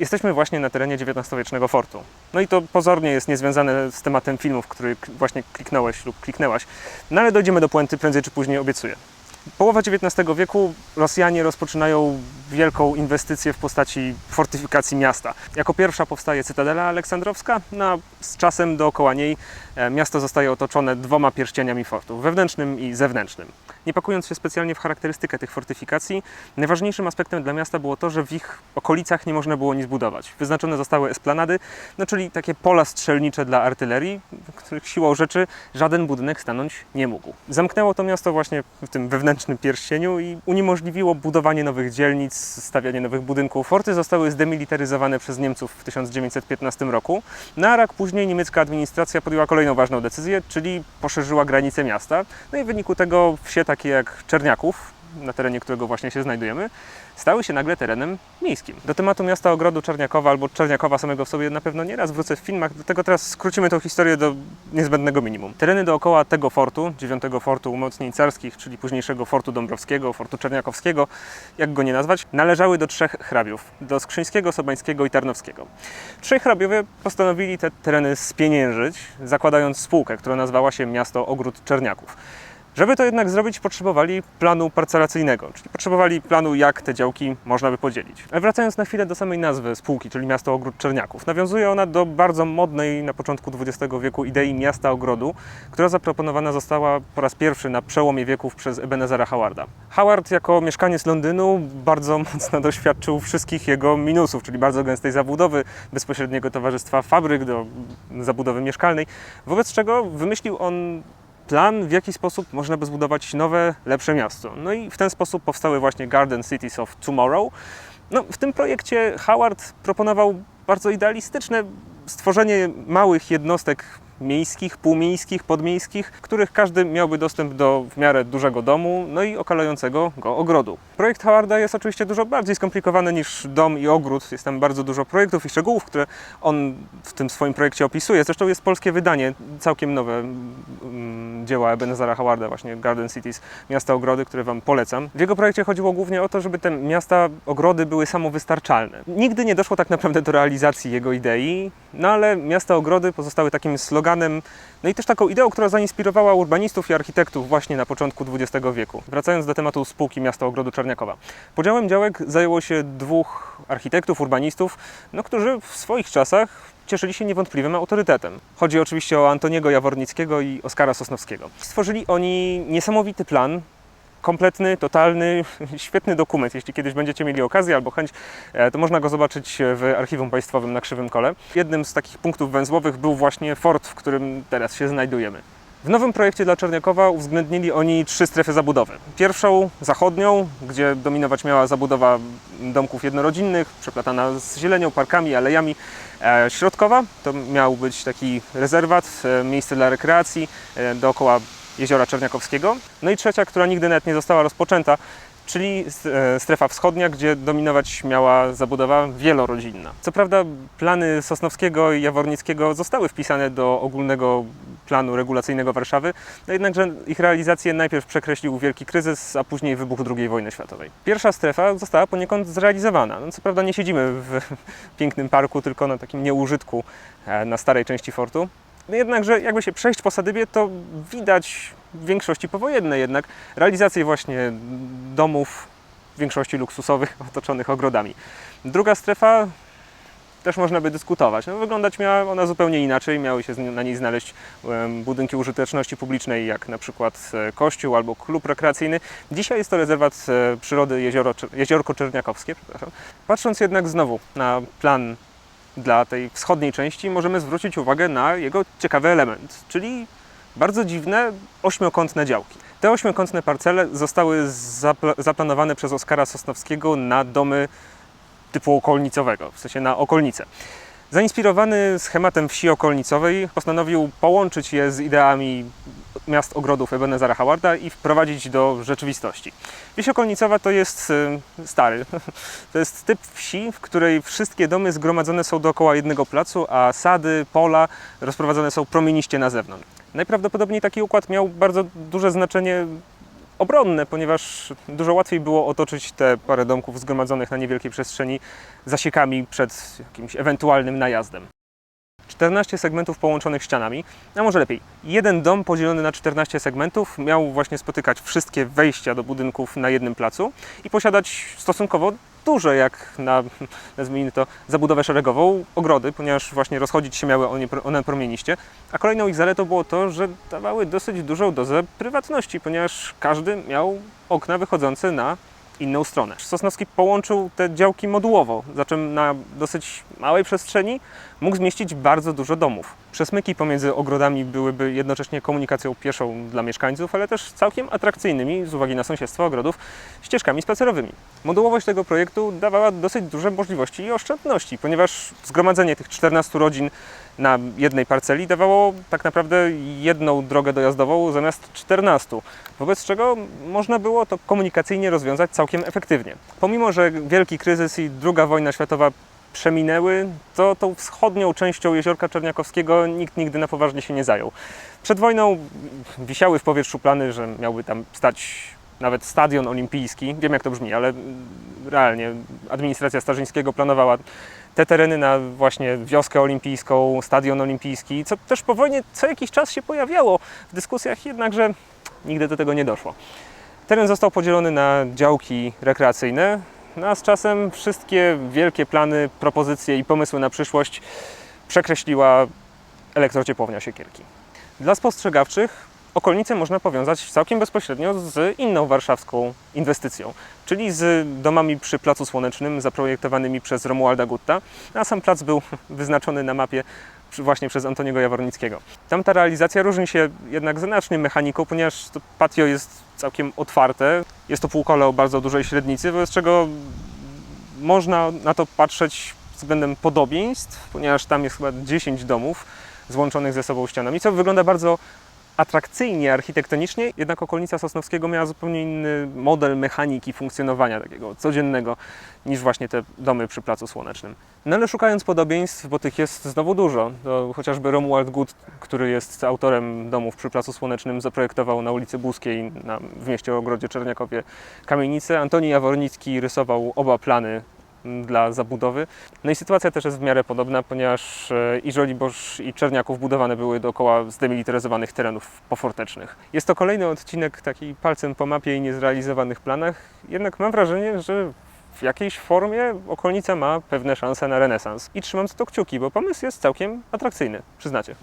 Jesteśmy właśnie na terenie XIX-wiecznego fortu. No i to pozornie jest niezwiązane z tematem filmów, który właśnie kliknąłeś lub kliknęłaś. No ale dojdziemy do puenty prędzej czy później, obiecuję. Połowa XIX wieku Rosjanie rozpoczynają wielką inwestycję w postaci fortyfikacji miasta. Jako pierwsza powstaje Cytadela Aleksandrowska, no z czasem dookoła niej e, miasto zostaje otoczone dwoma pierścieniami fortu, wewnętrznym i zewnętrznym. Nie pakując się specjalnie w charakterystykę tych fortyfikacji, najważniejszym aspektem dla miasta było to, że w ich okolicach nie można było nic budować. Wyznaczone zostały esplanady, no czyli takie pola strzelnicze dla artylerii, których siłą rzeczy żaden budynek stanąć nie mógł. Zamknęło to miasto właśnie w tym wewnętrznym pierścieniu i uniemożliwiło budowanie nowych dzielnic, stawianie nowych budynków. Forty zostały zdemilitaryzowane przez Niemców w 1915 roku. Na rok później niemiecka administracja podjęła kolejną ważną decyzję, czyli poszerzyła granice miasta. No i w wyniku tego wsie takie jak Czerniaków, na terenie którego właśnie się znajdujemy, stały się nagle terenem miejskim. Do tematu miasta ogrodu Czerniakowa albo Czerniakowa samego w sobie na pewno nieraz wrócę w filmach, dlatego teraz skrócimy tą historię do niezbędnego minimum. Tereny dookoła tego fortu, dziewiątego fortu umocnień carskich, czyli późniejszego fortu Dąbrowskiego, fortu Czerniakowskiego, jak go nie nazwać, należały do trzech hrabiów, do Skrzyńskiego, Sobańskiego i Tarnowskiego. Trzej hrabiowie postanowili te tereny spieniężyć, zakładając spółkę, która nazwała się Miasto Ogród Czerniaków. Żeby to jednak zrobić, potrzebowali planu parcelacyjnego, czyli potrzebowali planu, jak te działki można by podzielić. Wracając na chwilę do samej nazwy spółki, czyli Miasto Ogród Czerniaków, nawiązuje ona do bardzo modnej na początku XX wieku idei miasta ogrodu, która zaproponowana została po raz pierwszy na przełomie wieków przez Ebenezera Howarda. Howard jako mieszkaniec Londynu bardzo mocno doświadczył wszystkich jego minusów, czyli bardzo gęstej zabudowy, bezpośredniego towarzystwa fabryk do zabudowy mieszkalnej, wobec czego wymyślił on plan, w jaki sposób można by zbudować nowe, lepsze miasto. No i w ten sposób powstały właśnie Garden Cities of Tomorrow. No, w tym projekcie Howard proponował bardzo idealistyczne stworzenie małych jednostek miejskich, półmiejskich, podmiejskich, których każdy miałby dostęp do w miarę dużego domu, no i okalającego go ogrodu. Projekt Howarda jest oczywiście dużo bardziej skomplikowany niż dom i ogród. Jest tam bardzo dużo projektów i szczegółów, które on w tym swoim projekcie opisuje. Zresztą jest polskie wydanie, całkiem nowe mm, dzieła Ebenezera Howarda, właśnie Garden Cities, Miasta Ogrody, które Wam polecam. W jego projekcie chodziło głównie o to, żeby te miasta, ogrody były samowystarczalne. Nigdy nie doszło tak naprawdę do realizacji jego idei, no ale miasta ogrody pozostały takim sloganem, no i też taką ideą, która zainspirowała urbanistów i architektów właśnie na początku XX wieku. Wracając do tematu spółki Miasta Ogrodu Czerniakowa. Podziałem działek zajęło się dwóch architektów, urbanistów, no, którzy w swoich czasach cieszyli się niewątpliwym autorytetem. Chodzi oczywiście o Antoniego Jawornickiego i Oskara Sosnowskiego. Stworzyli oni niesamowity plan, kompletny, totalny, świetny dokument. Jeśli kiedyś będziecie mieli okazję albo chęć, e, to można go zobaczyć w Archiwum Państwowym na Krzywym Kole. Jednym z takich punktów węzłowych był właśnie fort, w którym teraz się znajdujemy. W nowym projekcie dla Czerniakowa uwzględnili oni trzy strefy zabudowy. Pierwszą, zachodnią, gdzie dominować miała zabudowa domków jednorodzinnych, przeplatana z zielenią, parkami, alejami. E, środkowa to miał być taki rezerwat, e, miejsce dla rekreacji e, dookoła jeziora Czerniakowskiego. No i trzecia, która nigdy nawet nie została rozpoczęta, czyli e, strefa wschodnia, gdzie dominować miała zabudowa wielorodzinna. Co prawda plany Sosnowskiego i Jawornickiego zostały wpisane do ogólnego planu regulacyjnego Warszawy, no jednakże ich realizację najpierw przekreślił wielki kryzys, a później wybuch II wojny światowej. Pierwsza strefa została poniekąd zrealizowana. No, co prawda nie siedzimy w pięknym parku, tylko na takim nieużytku e, na starej części fortu. No jednakże jakby się przejść po Sadybie, to widać w większości powojennej jednak realizację właśnie domów, w większości luksusowych, otoczonych ogrodami. Druga strefa też można by dyskutować. No, wyglądać miała ona zupełnie inaczej. Miały się na niej znaleźć budynki użyteczności publicznej, jak na przykład e, kościół albo klub rekreacyjny. Dzisiaj jest to rezerwat e, przyrody jezioro, Jeziorko Czerniakowskie. Przepraszam. Patrząc jednak znowu na plan dla tej wschodniej części, możemy zwrócić uwagę na jego ciekawy element, czyli bardzo dziwne ośmiokątne działki. Te ośmiokątne parcele zostały zapla- zaplanowane przez Oskara Sosnowskiego na domy typu okolnicowego, w sensie na okolnice. Zainspirowany schematem wsi okolnicowej postanowił połączyć je z ideami miast ogrodów Ebenezera Howarda i wprowadzić do rzeczywistości. Wieś okolnicowa to jest y, stary, to jest typ wsi, w której wszystkie domy zgromadzone są dookoła jednego placu, a sady, pola rozprowadzone są promieniście na zewnątrz. Najprawdopodobniej taki układ miał bardzo duże znaczenie obronne, ponieważ dużo łatwiej było otoczyć te parę domków zgromadzonych na niewielkiej przestrzeni zasiekami przed jakimś ewentualnym najazdem. 14 segmentów połączonych ścianami, a może lepiej, jeden dom podzielony na 14 segmentów miał właśnie spotykać wszystkie wejścia do budynków na jednym placu i posiadać stosunkowo duże, jak na, nazwijmy to, zabudowę szeregową, ogrody, ponieważ właśnie rozchodzić się miały one, promieniście. A kolejną ich zaletą było to, że dawały dosyć dużą dozę prywatności, ponieważ każdy miał okna wychodzące na inną stronę. Sosnowski połączył te działki modułowo, za czym na dosyć małej przestrzeni mógł zmieścić bardzo dużo domów. Przesmyki pomiędzy ogrodami byłyby jednocześnie komunikacją pieszą dla mieszkańców, ale też całkiem atrakcyjnymi z uwagi na sąsiedztwo ogrodów ścieżkami spacerowymi. Modułowość tego projektu dawała dosyć duże możliwości i oszczędności, ponieważ zgromadzenie tych 14 rodzin na jednej parceli dawało tak naprawdę jedną drogę dojazdową zamiast 14, wobec czego można było to komunikacyjnie rozwiązać całkiem efektywnie. Pomimo, że wielki kryzys i II wojna światowa przeminęły, to tą wschodnią częścią jeziorka Czerniakowskiego nikt nigdy na poważnie się nie zajął. Przed wojną wisiały w powietrzu plany, że miałby tam stać nawet stadion olimpijski. Wiem jak to brzmi, ale realnie administracja Starzyńskiego planowała te tereny na właśnie wioskę olimpijską, stadion olimpijski, co też po wojnie co jakiś czas się pojawiało w dyskusjach, jednakże nigdy do tego nie doszło. Teren został podzielony na działki rekreacyjne, no a z czasem wszystkie wielkie plany, propozycje i pomysły na przyszłość przekreśliła elektrociepłownia Siekierki. Dla spostrzegawczych okolnicę można powiązać całkiem bezpośrednio z inną warszawską inwestycją, czyli z domami przy Placu Słonecznym zaprojektowanymi przez Romualda Gutta, a sam plac był wyznaczony na mapie właśnie przez Antoniego Jawornickiego. Tamta realizacja różni się jednak znacznie mechaniką, ponieważ to patio jest całkiem otwarte, jest to półkole o bardzo dużej średnicy, wobec czego można na to patrzeć względem podobieństw, ponieważ tam jest chyba 10 domów złączonych ze sobą ścianami, co wygląda bardzo atrakcyjnie architektonicznie, jednak okolica Sosnowskiego miała zupełnie inny model mechaniki funkcjonowania takiego codziennego niż właśnie te domy przy Placu Słonecznym. No ale szukając podobieństw, bo tych jest znowu dużo, to chociażby Romuald Gut, który jest autorem domów przy Placu Słonecznym, zaprojektował na ulicy Buskiej na, w mieście Ogrodzie Czerniakowie kamienicę. Antoni Jawornicki rysował oba plany dla zabudowy. No i sytuacja też jest w miarę podobna, ponieważ e, i Żoliborz i Czerniaków budowane były dookoła zdemilitaryzowanych terenów pofortecznych. Jest to kolejny odcinek taki palcem po mapie i niezrealizowanych planach, jednak mam wrażenie, że w jakiejś formie okolica ma pewne szanse na renesans. I trzymam za to kciuki, bo pomysł jest całkiem atrakcyjny, przyznacie.